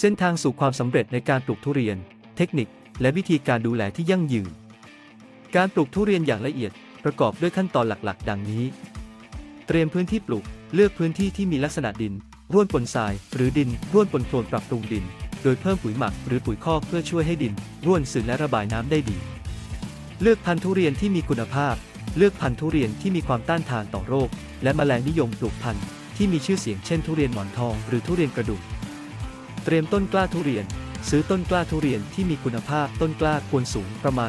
เส้นทางสู่ความสำเร็จในการปลูกทุเรียน เทคนิค และวิธีการดูแลที่ยั่งยืน การปลูกทุเรียนอย่างละเอียดประกอบด้วยขั้นตอนหลักๆ ดังนี้ เตรียมพื้นที่ปลูก เลือกพื้นที่ที่มีลักษณะดิน ร่วนปนทราย หรือดิน ร่วนปนโคลนปรับปรุงดิน โดยเพิ่มปุ๋ยหมักหรือปุ๋ยคอกเพื่อช่วยให้ดิน ร่วนซึมและระบายน้ำได้ดี เลือกพันธุ์ทุเรียนที่มีคุณภาพ เลือกพันธุ์ทุเรียนที่มีความต้านทานต่อโรค และแมลงนิยมปลูกพันธุ์ที่มีชื่อเสียงเช่นทุเรียนหมอนทองหรือทุเรียนกระดูก เตรียมต้นกล้าทุเรียน ซื้อต้นกล้าทุเรียนที่มีคุณภาพต้นกล้าควรสูงประมาณ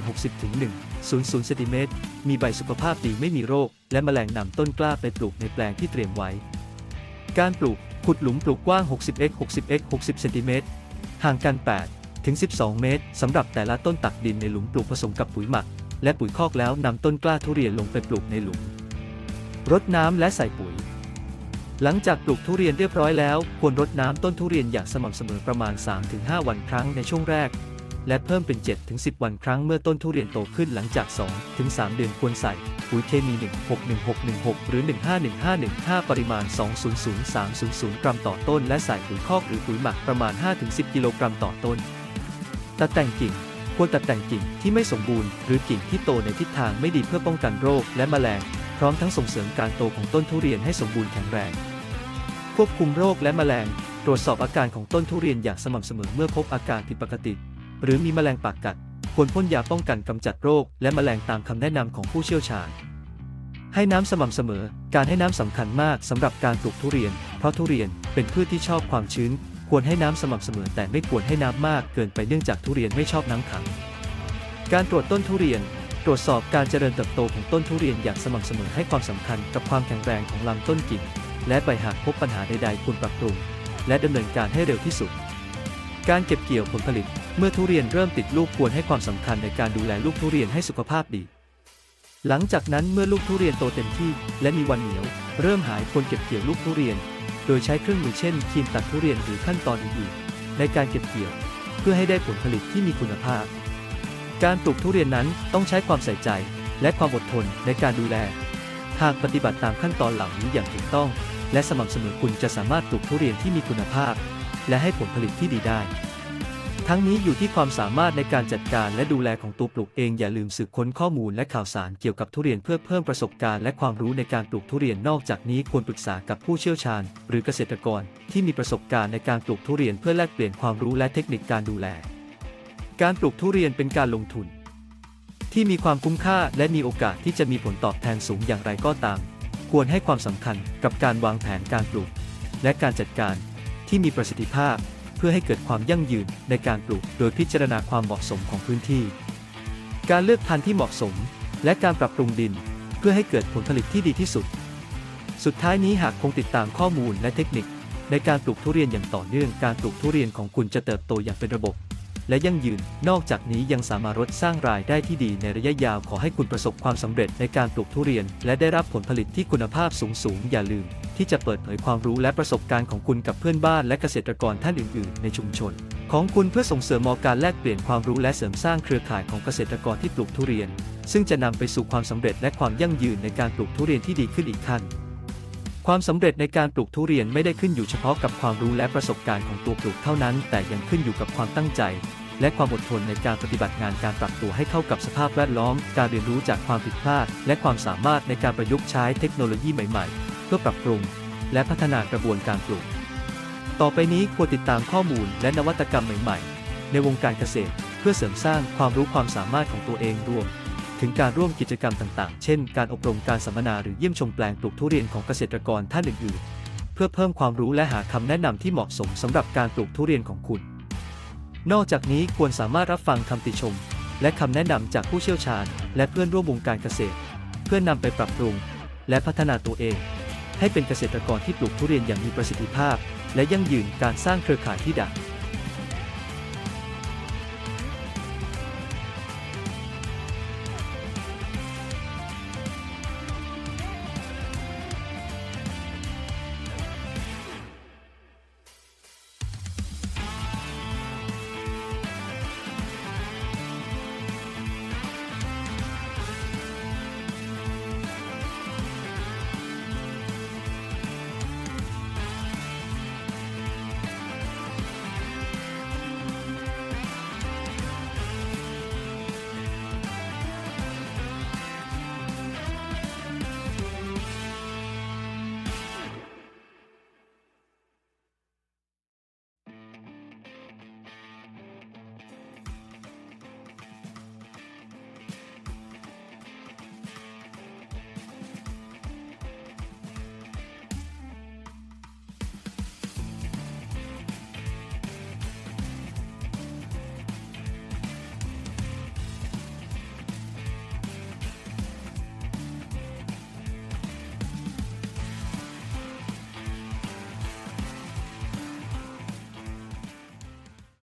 60-100เซนติเมตรมีใบสุขภาพดีไม่มีโรค และแมลงนำต้นกล้าไปปลูกในแปลงที่เตรียมไว้ การปลูกขุดหลุมปลูกกว้าง 60x 60x 60 เซนติเมตรห่างกัน 8 ถึง 12 เมตรสำหรับแต่ละต้นตักดินในหลุมปลูกผสมกับปุ๋ยหมัก และปุ๋ยคอกแล้วนำต้นกล้าทุเรียนลงไปปลูกในหลุมรดน้ำและใส่ปุ๋ย หลังจากปลูกทุเรียนเรียบร้อยแล้วควรรดน้ำต้นทุเรียนอย่างสม่ำเสมอประมาณ 3-5 วันครั้งในช่วงแรก และเพิ่มเป็น 7-10 วันครั้งเมื่อต้นทุเรียนโตขึ้นหลังจาก 2-3 เดือนควรใส่ปุ๋ยเคมี 161616 หรือ 151515 ปริมาณ 200300 กรัมต่อต้น และใส่ปุ๋ยคอกหรือปุ๋ยหมักประมาณ 5-10 กิโลกรัมต่อต้น ตัดแต่งกิ่งควรตัดแต่งกิ่งที่ไม่สมบูรณ์หรือกิ่งที่โตในทิศทางไม่ดีเพื่อป้องกันโรคและแมลง พร้อมทั้งส่งเสริมการโตของต้นทุเรียนให้สมบูรณ์แข็งแรง ควบคุมโรคและแมลง ตรวจสอบอาการของต้นทุเรียนอย่างสม่ำเสมอเมื่อพบอาการผิดปกติ หรือมีแมลงปากกัด ควรพ่นยาป้องกันกำจัดโรคและแมลงตามคำแนะนำของผู้เชี่ยวชาญ ให้น้ำสม่ำเสมอ การให้น้ำสำคัญมากสำหรับการปลูกทุเรียน เพราะทุเรียนเป็นพืชที่ชอบความชื้น ควรให้น้ำสม่ำเสมอแต่ไม่ควรให้น้ำมากเกินไปเนื่องจากทุเรียนไม่ชอบน้ำขัง การตรวจต้นทุเรียน ตรวจสอบการเจริญเติบโตของต้นทุเรียนอย่างสม่ำเสมอให้ความสำคัญกับความแข็งแรงของลำต้นกิ่ง และใบหากพบปัญหาใดๆควรปรับปรุง และดำเนินการให้เร็วที่สุด การเก็บเกี่ยวผลผลิต เมื่อทุเรียนเริ่มติดลูกควรให้ความสำคัญในการดูแลลูกทุเรียนให้สุขภาพดี หลังจากนั้นเมื่อลูกทุเรียนโตเต็มที่ และมีวันเหนียว เริ่มหายควรเก็บเกี่ยวลูกทุเรียน โดยใช้เครื่องมือเช่นครีมตัดทุเรียนหรือขั้นตอนอื่นๆในการเก็บเกี่ยว เพื่อให้ได้ผลผลิตที่มีคุณภาพ การปลูกทุเรียนนั้นต้องใช้ความใส่ใจและความอดทนในการดูแล หากปฏิบัติตามขั้นตอนเหล่านี้อย่างถูกต้อง และสม่ำเสมอคุณจะสามารถปลูกทุเรียนที่มีคุณภาพ และให้ผลผลิตที่ดีได้ ทั้งนี้อยู่ที่ความสามารถในการจัดการและดูแลของตัวปลูกเองอย่าลืมสืบค้นข้อมูลและข่าวสารเกี่ยวกับทุเรียนเพื่อเพิ่มประสบการณ์และความรู้ในการปลูกทุเรียนนอกจากนี้ควรปรึกษากับผู้เชี่ยวชาญ หรือเกษตรกรที่มีประสบการณ์ในการปลูกทุเรียนเพื่อแลกเปลี่ยนความรู้และเทคนิคการดูแล การปลูกทุเรียนเป็นการลงทุน ที่มีความคุ้มค่าและมีโอกาสที่จะมีผลตอบแทนสูงอย่างไรก็ตาม ควรให้ความสำคัญกับการวางแผนการปลูก และการจัดการที่มีประสิทธิภาพ เพื่อให้เกิดความยั่งยืนในการปลูก โดยพิจารณาความเหมาะสมของพื้นที่ การเลือกพันธุ์ที่เหมาะสม และการปรับปรุงดิน เพื่อให้เกิดผลผลิตที่ดีที่สุด สุดท้ายนี้หากคงติดตามข้อมูลและเทคนิค ในการปลูกทุเรียนอย่างต่อเนื่องการปลูกทุเรียนของคุณจะเติบโตอย่างเป็นระบบ และยั่งยืน นอกจากนี้ยังสามารถรดสร้างรายได้ที่ดีในระยะยาวขอให้คุณประสบความสำเร็จในการปลูกทุเรียน และได้รับผลผลิตที่คุณภาพสูงสูงอย่าลืม ที่จะเปิดเผยความรู้และประสบการณ์ของคุณกับเพื่อนบ้านและเกษตรกรท่านอื่น ๆ ในชุมชน ของคุณเพื่อส่งเสริมมอการแลกเปลี่ยนความรู้และเสริมสร้างเครือข่ายของเกษตรกรที่ปลูกทุเรียน ซึ่งจะนำไปสู่ความสำเร็จและความยั่งยืนในการปลูกทุเรียนที่ดีขึ้นอีกขั้น ความสำเร็จในการปลูกทุเรียนไม่ได้ขึ้นอยู่เฉพาะกับความรู้และประสบการณ์ของตัวปลูกเท่านั้น แต่ยังขึ้นอยู่กับความตั้งใจ และความอดทนในการปฏิบัติงานการปรับตัวให้เข้ากับสภาพแวดล้อม การเรียนรู้จากความผิดพลาด และความสามารถในการประยุกต์ใช้เทคโนโลยีใหม่ๆ เพื่อปรับปรุง และพัฒนากระบวนการปลูก ต่อไปนี้ควรติดตามข้อมูลและนวัตกรรมใหม่ ๆ ในวงการเกษตร เพื่อเสริมสร้างความรู้ความสามารถของตัวเองรวม ถึงการร่วมกิจกรรมต่างๆ เช่น การอบรมการสัมมนาหรือเยี่ยมชมแปลงปลูกทุเรียนของเกษตรกรท่านอื่นๆ เพื่อเพิ่มความรู้และหาคำแนะนำที่เหมาะสมสำหรับการปลูกทุเรียนของคุณ นอกจากนี้ควรสามารถรับฟังคำติชม และคำแนะนำจากผู้เชี่ยวชาญ และเพื่อนร่วมวงการเกษตร เพื่อนำไปปรับปรุง และพัฒนาตัวเอง ให้เป็นเกษตรกรที่ปลูกทุเรียนอย่างมีประสิทธิภาพ และยั่งยืนการสร้างเครือข่ายที่ดัง